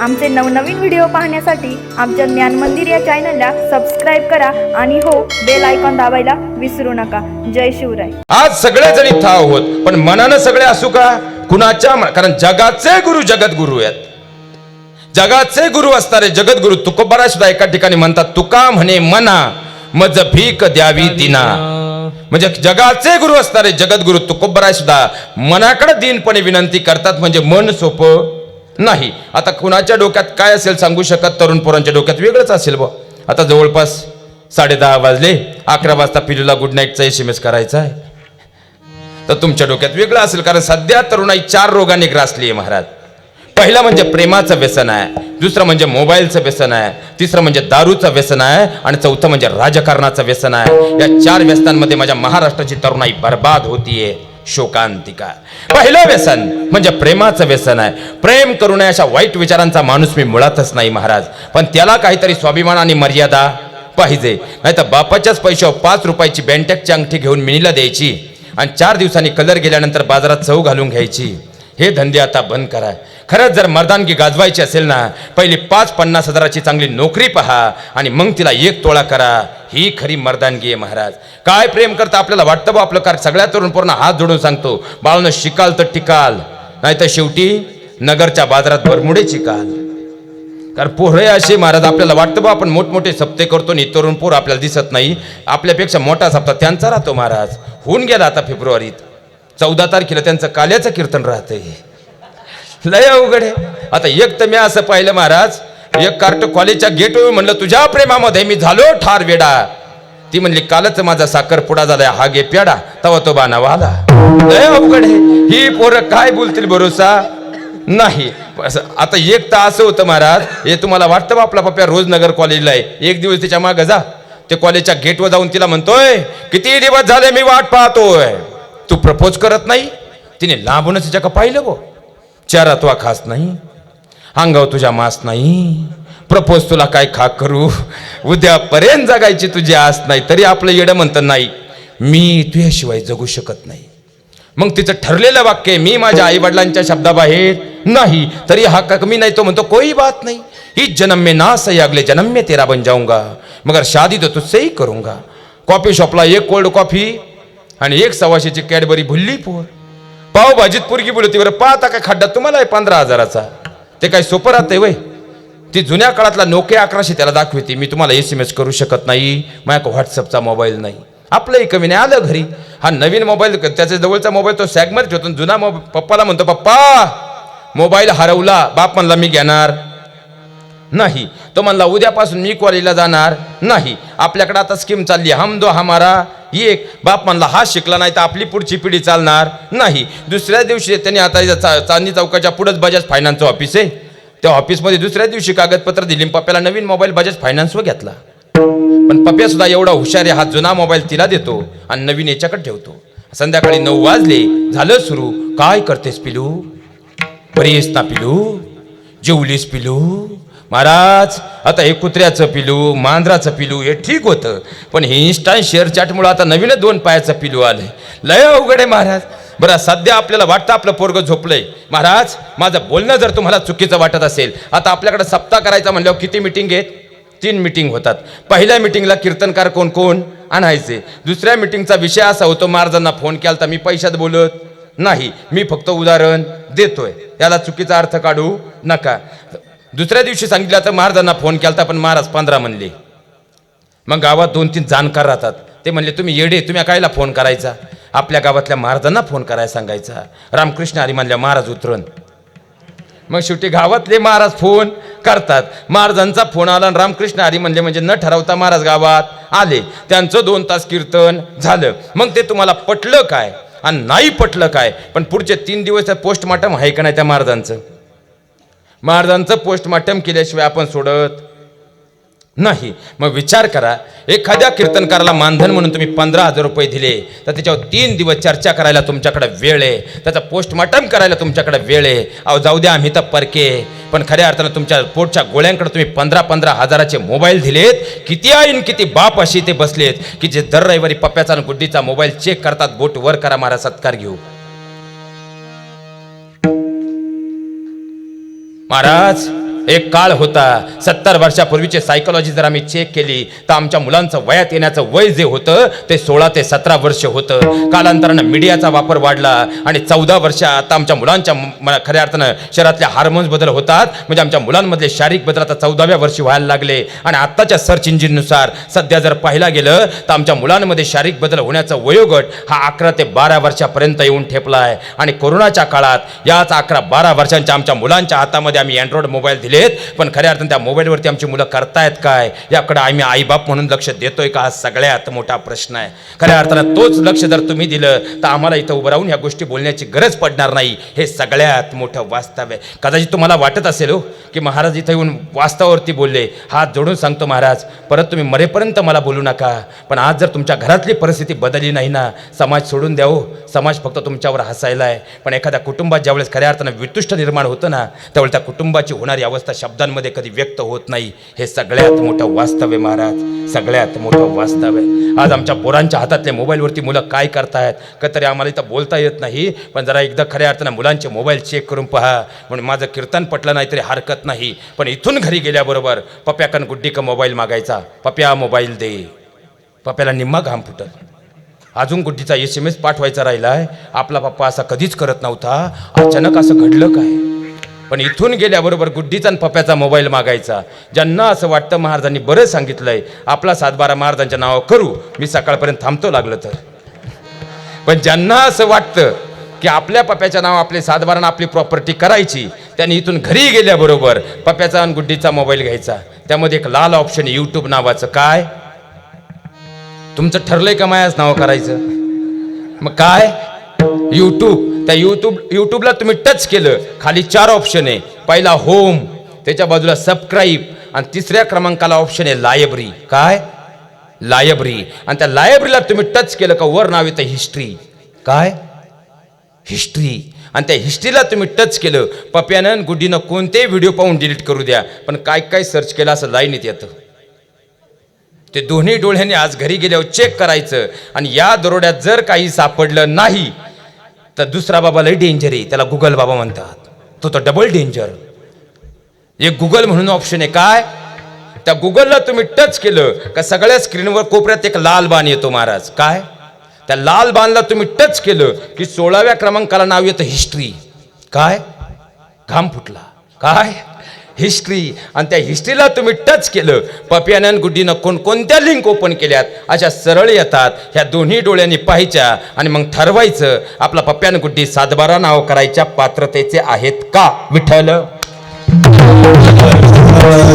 आमचे नवनवीन व्हिडिओ पाहण्यासाठी आमच्या ज्ञान मंदिर या चॅनलला सबस्क्राईब करा आणि हो बेल आयकॉन दाबायला विसरू नका. जय शिवराय. आज सगळे जणी ठाव होत पण मनानं सगळे असू का? कुणाच्या कारण जगाचे गुरु जगद्गुरु आहेत. जगाचे गुरु असणारे जगद्गुरु तुकोबारा सुद्धा एका ठिकाणी म्हणतात तुका म्हणे मना मज भीक द्यावी दिना. म्हणजे जगाचे गुरु असणारे जगद्गुरु तुकोबराय सुद्धा मनाकडे दिनपणे विनंती करतात म्हणजे मन सोपं नाही. आता कुणाच्या डोक्यात काय असेल सांगू शकत तरुण पोरांच्या डोक्यात? वेगळंच असेल बा आता जवळपास साडे दहा वाजले. अकरा वाजता पिलूला गुड नाईटचा एस एम एस करायचा आहे. तर तुमच्या डोक्यात वेगळं असेल कारण सध्या तरुणाई चार रोगाने ग्रासली आहे महाराज. पहिला म्हणजे प्रेमाचं व्यसन आहे. दुसरं म्हणजे मोबाईलचं व्यसन आहे. तिसरं म्हणजे दारूचं व्यसन आहे. आणि चौथं म्हणजे राजकारणाचं व्यसन आहे. या चार व्यसनांमध्ये माझ्या महाराष्ट्राची तरुणाई बर्बाद होतीये. शोकांतिका. पहिलं व्यसन म्हणजे प्रेमाचं व्यसन आहे. प्रेम करू नये अशा वाईट विचारांचा माणूस मी मुळातच नाही महाराज. पण त्याला काहीतरी स्वाभिमान आणि मर्यादा पाहिजे. नाही तर बापाच्याच पैशावर पाच रुपयाची बँटॅकची अंगठी घेऊन मिनीला द्यायची आणि चार दिवसांनी कलर गेल्यानंतर बाजारात चव घालून घ्यायची. हे धंदे आता बंद करा. खरंच जर मर्दानगी गाजवायची असेल ना पहिली पाच पन्नास हजाराची चांगली नोकरी पहा आणि मग तिला एक तोळा करा. ही खरी मर्दानगी आहे महाराज. काय प्रेम करता आपल्याला वाटतं बा आपलं कार सगळ्या तरुण पूर्ण हात जोडून सांगतो. बाळनं शिकाल तर टिकाल. नाही तर शेवटी नगरच्या बाजारात भरमुडे चिकाल. कारण पोरं असे महाराज आपल्याला वाटतं बा आपण मोठमोठे सप्ते करतो आणि तरुण पोर आपल्याला दिसत नाही. आपल्यापेक्षा मोठा सप्ताह त्यांचा राहतो महाराज. होऊन गेला आता फेब्रुवारीत. चौदा तारखेला त्यांचं काल्याचं कीर्तन राहतंय. लय अवघड आहे. आता एक तर मी असं पाहिलं महाराज एक कार्ट कॉलेजच्या गेटवर म्हणलं तुझ्या प्रेमामध्ये मी झालो ठार वेडा. ती म्हणली कालच माझा साखर पुडा झालाय हा गे प्याडा. तवा तो बाणावा आला अवघड ही पोरं काय बोलतील भरोसा? नाही. आता एक तर असं होतं महाराज हे तुम्हाला वाटतं बा आपला पप्या रोज नगर कॉलेजला आहे. एक दिवस तिच्या मागं जा. ते कॉलेजच्या गेटवर जाऊन तिला म्हणतोय किती दिवस झाले मी वाट पाहतोय. तू प्रपोज करत नाही? तिने लांबूनच तिच्या का पाहिलं गो चारा तुला खास नाही. अंगाव तुझ्या मास नाही. प्रपोज तुला काय खाक करू. उद्यापर्यंत जगायची तुझी आस नाही तरी आपलं येडं म्हणतं नाही मी तुझ्याशिवाय जगू शकत नाही. मग तिचं ठरलेलं वाक्य मी माझ्या आई वडिलांच्या शब्दाबाहेर नाही तरी हा का मी नाही तो म्हणतो कोई बात नहीं. इस जन्म में ना सही अगले जन्म में तेरा बन जाऊंगा. मगर शादी तो तुझसे ही करूंगा. कॉफी शॉपला एक कोल्ड कॉफी आणि एक सव्वाशेची कॅडबरी भुल्ली पोर. पावभाजीत पोरगी बोलती बरं पाहता का खड्डा? तुम्हाला आहे पंधरा हजाराचा. ते काय सोपं राहते वय. ती जुन्या काळातला नोकिया अकराशे त्याला दाखवते. मी तुम्हाला एस एम एस करू शकत नाही. माझ्या व्हॉट्सअपचा मोबाईल नाही. आपलंही कमी नाही आलं घरी. हा नवीन मोबाईल त्याच्या जवळचा मोबाईल तो सॅगमध्ये ठेवतो जुना मोबाईल पप्पाला म्हणतो पप्पा मोबाईल हरवला. बाप म्हणला मी घेणार. नाही. तो म्हणला उद्यापासून मी कॉलेजला जाणार नाही. आपल्याकडे आता स्कीम चालली हम दो हमारा. एक बाप म्हणला हा शिकला नाही तर आपली पुढची पिढी चालणार नाही. दुसऱ्या दिवशी त्यांनी आता चा चांदणी चौकाच्या पुढंच बजाज फायनान्सचं ऑफिस आहे. त्या ऑफिसमध्ये दुसऱ्या दिवशी कागदपत्र दिली पप्प्याला नवीन मोबाईल बजाज फायनान्सवर घेतला. पण पप्या सुद्धा एवढा हुशार आहे हा जुना मोबाईल तिला देतो आणि नवीन याच्याकडे ठेवतो. संध्याकाळी नऊ वाजले. झालं सुरू. काय करतेस पिलू? बरीस ना पिलू. जेवलीस पिलू? महाराज आता हे कुत्र्याचं पिलू मांजराचं पिलू हे ठीक होतं. पण हे इन्स्टा शेअर चॅटमुळं आता नवीन दोन पायाचं पिलू आलं लय अवघड आहे महाराज. बरं सध्या आपल्याला वाटतं आपलं पोरगं झोपलंय. महाराज माझं बोलणं जर तुम्हाला चुकीचं वाटत असेल आता आपल्याकडे सप्ताह करायचा म्हणल्यावर किती मिटिंग आहेत? तीन मिटिंग होतात. पहिल्या मिटिंगला कीर्तनकार कोण कोण आणायचे. दुसऱ्या मिटिंगचा विषय असा होतो महाराजांना फोन केला तर मी पैशात बोलत. नाही मी फक्त उदाहरण देतोय. याला चुकीचा अर्थ काढू नका. दुसऱ्या दिवशी सांगितलं तर महाराजांना फोन केला पण महाराज पंधरा म्हणले. मग गावात दोन तीन जाणकार राहतात. ते म्हणले तुम्ही येडे तुम्ही कायला फोन करायचा? आपल्या गावातल्या महाराजांना फोन करायला सांगायचा. रामकृष्ण हरी म्हणल्या महाराज उतरण मग शेवटी गावातले महाराज फोन करतात. महाराजांचा फोन आला आणि रामकृष्ण हरी म्हणले म्हणजे न ठरवता महाराज गावात आले. त्यांचं दोन तास कीर्तन झालं. मग ते तुम्हाला पटलं काय? आणि नाही पटलं काय? पण पुढचे तीन दिवस त्या पोस्टमार्टम आहे का नाही त्या महाराजांचं? महाराजांचं पोस्टमार्टम केल्याशिवाय आपण सोडत नाही. मग विचार करा. एखाद्या कीर्तनकाराला मानधन म्हणून तुम्ही पंधरा हजार रुपये दिले तर त्याच्यावर तीन दिवस चर्चा करायला तुमच्याकडे वेळ आहे. त्याचा पोस्टमार्टम करायला तुमच्याकडे वेळ आहे. अहो जाऊ द्या आम्ही तर परके पण खऱ्या अर्थानं तुमच्या पोटच्या गोळ्यांकडे तुम्ही पंधरा पंधरा हजाराचे मोबाईल दिलेत. किती आईन किती बाप अशी ते बसलेत की जे दर रविवारी पप्प्याचा आणि गुड्डीचा मोबाईल चेक करतात बोट वर करा मारा सत्कार घेऊ. महाराज! एक काळ होता. सत्तर वर्षापूर्वीची सायकोलॉजी जर आम्ही चेक केली तर आमच्या मुलांचं वयात येण्याचं वय जे होतं ते सोळा ते सतरा वर्ष होतं. कालांतरानं मीडियाचा वापर वाढला आणि चौदा वर्ष आता आमच्या मुलांच्या खऱ्या अर्थानं शहरातल्या हार्मोन्स बदल होतात. म्हणजे आमच्या मुलांमधले शारीरिक बदल आता चौदाव्या वर्षी व्हायला लागले. आणि आत्ताच्या सर्च इंजिननुसार सध्या जर पाहिला गेलं तर आमच्या मुलांमध्ये शारीरिक बदल होण्याचा वयोगट हा अकरा ते बारा वर्षापर्यंत येऊन ठेपला आहे आणि कोरोनाच्या काळात याच अकरा बारा वर्षांच्या आमच्या मुलांच्या हातामध्ये आम्ही अँड्रॉइड मोबाईल दिले. आहेत. पण खऱ्या अर्थानं त्या मोबाईलवरती आमची मुलं करतायत काय? याकडे आम्ही आईबाप म्हणून लक्ष देतोय का? हा सगळ्यात मोठा प्रश्न आहे. खऱ्या अर्थानं तोच लक्ष जर तुम्ही दिलं तर आम्हाला इथं उभं राहून ह्या गोष्टी बोलण्याची गरज पडणार नाही. हे सगळ्यात मोठं वास्तव आहे. कदाचित तुम्हाला वाटत असेल हो की महाराज इथं येऊन वास्तवावरती बोलले. हात जोडून सांगतो महाराज परत तुम्ही मरेपर्यंत मला बोलू नका. पण आज जर तुमच्या घरातली परिस्थिती बदलली नाही ना समाज सोडून द्या हो. समाज फक्त तुमच्यावर हसायला आहे पण एखाद्या कुटुंबात ज्यावेळेस खऱ्या अर्थानं वितुष्ट निर्माण होतं ना त्यावेळेस त्या कुटुंबाची होणारी अवस्था शब्दांमध्ये कधी व्यक्त होत नाही हे सगळ्यात मोठं वास्तव आहे महाराज. सगळ्यात मोठं वास्तव आहे. आज आमच्या पोरांच्या हातातल्या मोबाईलवरती मुलं काय करतायत? का तरी आम्हाला इथं बोलता येत नाही पण जरा एकदा खऱ्या अर्थानं मुलांचे मोबाईल चेक करून पहा. म्हणून माझं कीर्तन पटलं नाही तरी हरकत नाही. पण इथून घरी गेल्याबरोबर पप्याकन गुड्डी का मोबाईल मागायचा? पप्या मोबाईल दे. पप्याला निम्मा घाम फुटत अजून गुड्डीचा एस एम एस पाठवायचा राहिला आहे आपला पप्पा असा कधीच करत नव्हता. अचानक असं घडलं काय? पण इथून गेल्याबरोबर गुड्डीचा आणि पप्याचा मोबाईल मागायचा. ज्यांना असं वाटतं महाराजांनी बरं सांगितलंय आपला सातबारा महाराजांच्या नावावर करू. मी सकाळपर्यंत थांबतो लागलं तर. पण ज्यांना असं वाटतं की आपल्या पप्याच्या नाव आपले सातबारानं आपली प्रॉपर्टी करायची त्यांनी इथून घरी गेल्याबरोबर पप्याचा आणि गुड्डीचा मोबाईल घ्यायचा. त्यामध्ये एक लाल ऑप्शन आहे यूट्यूब नावाचं. काय? तुमचं ठरलंय का मायाच नाव करायचं? मग काय? यूट्यूब त्या यूट्यूब यूट्यूबला तुम्ही टच केलं. खाली चार ऑप्शन आहे. पहिला होम त्याच्या बाजूला सबस्क्राईब आणि तिसऱ्या क्रमांकाला ऑप्शन आहे लायब्ररी काय? लायब्ररी आणि त्या लायब्ररीला तुम्ही टच केलं का वर नाव येतं हिस्ट्री काय? हिस्ट्री आणि त्या हिस्ट्रीला तुम्ही टच केलं. पप्यानं गुड्डीनं कोणतेही व्हिडिओ पाहून डिलीट करू द्या. पण काय काय सर्च केलं असं लाईनीत येतं ते दोन्ही डोळ्यांनी आज घरी गेल्यावर चेक करायचं. आणि या दरोड्यात जर काही सापडलं नाही तर दुसरा बाबा लय डेंजर आहे. त्याला गुगल बाबा म्हणतात. तो तर डबल डेंजर एक गुगल म्हणून ऑप्शन आहे काय? त्या गुगलला तुम्ही टच केलं का सगळ्या स्क्रीनवर कोपऱ्यात एक लाल बाण येतो महाराज. काय? त्या लाल बाणला तुम्ही टच केलं की सोळाव्या क्रमांकाला नाव येतं हिस्ट्री काय? घाम फुटला. काय? हिस्ट्री. आणि त्या हिस्ट्रीला तुम्ही टच केलं. पपियानं आणि गुड्डीनं कोणकोणत्या लिंक ओपन केल्यात? अशा सरळ येतात. ह्या दोन्ही डोळ्यांनी पाहायच्या आणि मग ठरवायचं आपला पप्प्यानं गुड्डी सातबारा नाव करायच्या पात्रतेचे आहेत का? विठ्ठल?